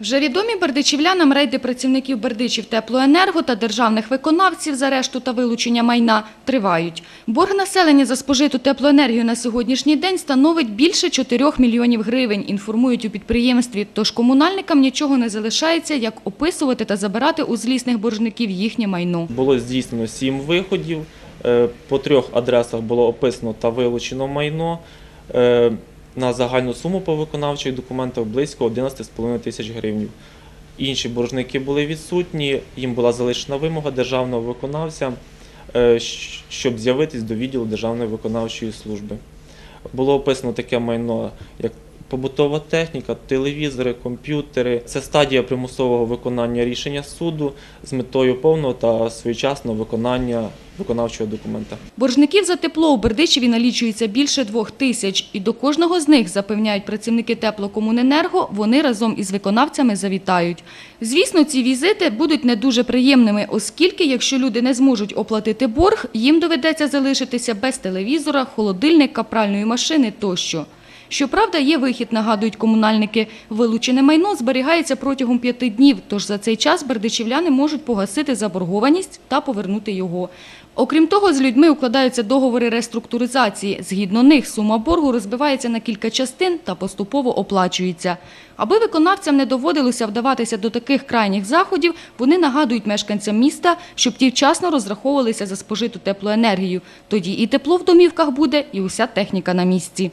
Вже відомі бердичівлянам рейди працівників Бердичів теплоенерго та державних виконавців за решту та вилучення майна тривають. Борг населення за спожиту теплоенергію на сьогоднішній день становить більше 4 мільйонів гривень, інформують у підприємстві. Тож комунальникам нічого не залишається, як описувати та забирати у злісних боржників їхнє майно. Було здійснено сім виходів. Е, По трьох адресах було описано та вилучено майно е, на загальну суму по виконавчих документах близько 11,5 тисяч гривень. Інші боржники були відсутні, їм була залишена вимога державного виконавця, е, щоб з'явитись до відділу Державної виконавчої служби. Було описано таке майно, як побутова техніка, телевізори, комп'ютери. Це стадія примусового виконання рішення суду з метою повного та своєчасного виконання виконавчого документа. Боржників за тепло у Бердичеві налічується більше двох тисяч, і до кожного з них, запевняють працівники теплокомуненерго, вони разом із виконавцями завітають. Звісно, ці візити будуть не дуже приємними, оскільки, якщо люди не зможуть оплатити борг, їм доведеться залишитися без телевізора, холодильника, пральної машини тощо. Щоправда, є вихід, нагадують комунальники. Вилучене майно зберігається протягом п'яти днів, тож за цей час бердичівляни можуть погасити заборгованість та повернути його. Окрім того, з людьми укладаються договори реструктуризації. Згідно них, сума боргу розбивається на кілька частин та поступово оплачується. Аби виконавцям не доводилося вдаватися до таких крайніх заходів, вони нагадують мешканцям міста, щоб ті вчасно розраховувалися за спожиту теплоенергію. Тоді і тепло в домівках буде, і уся техніка на місці.